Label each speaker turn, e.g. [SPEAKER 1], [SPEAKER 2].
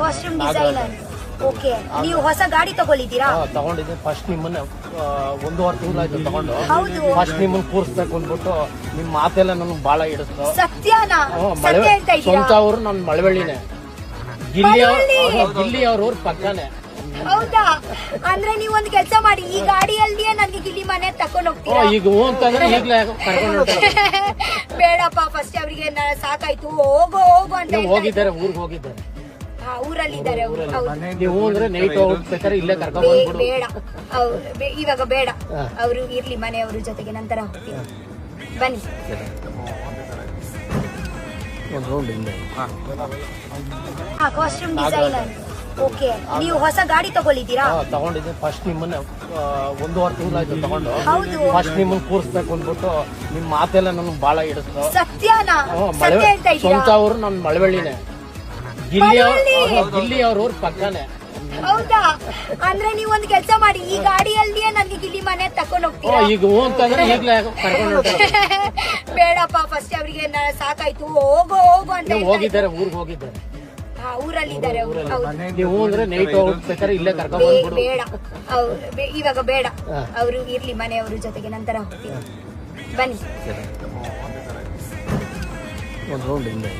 [SPEAKER 1] Costume designer okay ನೀವು ಹೊಸ ಗಾಡಿ ತಗೊಳ್ಳಿದ್ದೀರಾ?
[SPEAKER 2] ತಗೊಂಡಿದ್ದೀನಿ. ತಗೊಂಡಿದ್ದೆ ಫಸ್ಟ್ ನಿಮ್ಮನ್ನ ಒಂದು ಒಂದೂವರೆ ತಿಂಗಳಾಯ್ತು ತಗೊಂಡು.
[SPEAKER 1] ಹೌದು.
[SPEAKER 2] ಫಸ್ಟ್ ನಿಮ್ಮನ್ನ ಕೂರಿಸ್ಬೇಕು ಅಂದ್ಬಿಟ್ಟು ನಿಮ್ ಮಾತೆಲ್ಲ ನನಗೆ ಬಹಳ ಹಿಡಿಸ್ತು.
[SPEAKER 1] ಸತ್ಯನಾ? ಸತ್ಯ ಅಂತ
[SPEAKER 2] ಸ್ವಂತ ಅವರು ನನ್ನ ಮಳವಳ್ಳಿನೇ. ಗಿಲ್ಲಿ? ಗಿಲ್ಲಿ ಅವ್ರ ಊರ್ ಪಕ್ಕನೇ.
[SPEAKER 1] ಹೌದಾ? ಅಂದ್ರೆ ನೀವು ಒಂದು ಕೆಲಸ ಮಾಡಿ ಈ ಗಾಡಿಯಲ್ಲಿಯೇ ನನ್ಗೆ ಗಿಲ್ಲಿ ಮನೆ ತಕೊಂಡ್ ಹೋಗ್ತೀರಾ?
[SPEAKER 2] ಈಗ ಅಂತಂದ್ರೆ ಈಗಲೇ.
[SPEAKER 1] ಬೇಡಪ್ಪ ಫಸ್ಟ್ ಅವರಿಗೆ ಸಾಕಾಯ್ತು. ಹೋಗೋ ಹೋಗು ಅಂತ
[SPEAKER 2] ಹೋಗಿದ್ದಾರೆ ಊರಿಗೆ ಹೋಗಿದ್ದಾರೆ.
[SPEAKER 1] ಊರಲ್ಲಿದ್ದಾರೆ ಅವ್ರು. ಹೌದು.
[SPEAKER 2] ನೀವು ಹ್ಞೂ ಅಂದ್ರೆ ನೈಟ್ ಹೋಗ್ಬೇಕಾದ್ರೆ ಇಲ್ಲೇ ಕರ್ಕೊಂಡ್
[SPEAKER 1] ಬೇ- ಬೇಡ. ಅವ್ರು ಇವಾಗ ಬೇಡ. ಅವರು ಇರ್ಲಿ ಮನೆಯವ್ರ ಜೊತೆಗೆ ನಂತರ ಬನ್ನಿ.
[SPEAKER 2] ಒಂದು ರೌಂಡ್ ಹಿಂದೆ.
[SPEAKER 1] ಕಾಸ್ಟ್ಯೂಮ್ ಡಿಸೈನರ್ ಓಕೆ ನೀವು ಹೊಸ ಗಾಡಿ ತಗೊಳ್ಳಿದ್ದೀರಾ?
[SPEAKER 2] ಹಾ, ತಗೊಂಡಿದ್ದೆ. ಫಸ್ಟ್ ನಿಮ್ಮನ್ನ ಆ, ಒಂದೂವರೆ ತಿಂಗಳಾಯ್ತು ತಗೊಂಡು.
[SPEAKER 1] ಹೌದು.
[SPEAKER 2] ಫಸ್ಟ್ ನಿಮ್ಮನ್ನ ಕೂರಿಸ್ಬೇಕು ಅಂದ್ಬಿಟ್ಟು ನಿಮ್ ಮಾತೆಲ್ಲ ನನಗೆ ಬಹಳ ಹಿಡಿಸ್ತು.
[SPEAKER 1] ಸತ್ಯನಾ?
[SPEAKER 2] ಹ್ಮ್,
[SPEAKER 1] ಸತ್ಯ
[SPEAKER 2] ಮಳವೆ
[SPEAKER 1] ಹೇಳ್ತಾ
[SPEAKER 2] ಸ್ವಂತ
[SPEAKER 1] ಇದ್ದೀರಾ
[SPEAKER 2] ಅವರು ನನ್ನ ಮಳವಳ್ಳಿನೇ. ಗಿಲ್ಲಿ ಅವ್ರ- ಗಿಲ್ಲಿ ಊರ್ ಪಕ್ಕನೆ.
[SPEAKER 1] ಹೌದಾ? ಅಂದ್ರೆ ನೀವ್ ಒಂದ್ ಕೆಲಸ ಮಾಡಿ ಈ ಗಾಡಿಯಲ್ಲಿಯೇ ನನ್ಗೆ ಗಿಲ್ಲಿ ಮನೆ ತಕೊಂಡ್
[SPEAKER 2] ಓ,
[SPEAKER 1] ಹೋಗ್ತೀರಾ
[SPEAKER 2] ಈಗ ಹ್ಞೂ ಅಂತಂದ್ರೆ ಕರ್ಕೊಂಡು.
[SPEAKER 1] ಬೇಡಪ್ಪ ಫಸ್ಟ್ ಅವರಿಗೆ ಸಾಕಾಯ್ತು. ಹೋಗು ಹೋಗು ಅಂತ
[SPEAKER 2] ನೀವು ಹೋಗಿದ್ದಾರೆ ಊರಿಗೆ ಹೋಗಿದ್ದಾರೆ.
[SPEAKER 1] ಹಾ, ಊರಲ್ಲಿದ್ದಾರೆ ಅವ್ರು ಹೌದು.
[SPEAKER 2] ನೀವು ಹ್ಞೂ ಅಂದ್ರೆ ನೈಟ್ ಹೋಗ್ಬೇಕಾದ್ರೆ ಇಲ್ಲೇ ಕರ್ಕೊಂಡ್
[SPEAKER 1] ಬೇ-
[SPEAKER 2] ಬಂದ್ಬಿಡು.
[SPEAKER 1] ಬೇಡ. ಅವ್ರು ಬೇ- ಇವಾಗ ಬೇಡ.
[SPEAKER 2] ಹಾ.
[SPEAKER 1] ಅವರು ಇರ್ಲಿ ಮನೆಯವ್ರ ಜೊತೆಗೆ ನಂತರ ಹೋಗ್ತೀವಿ. ಬನ್ನಿ.
[SPEAKER 2] ಒಂದು ರೌಂಡ್ ಹಿಂದೆ.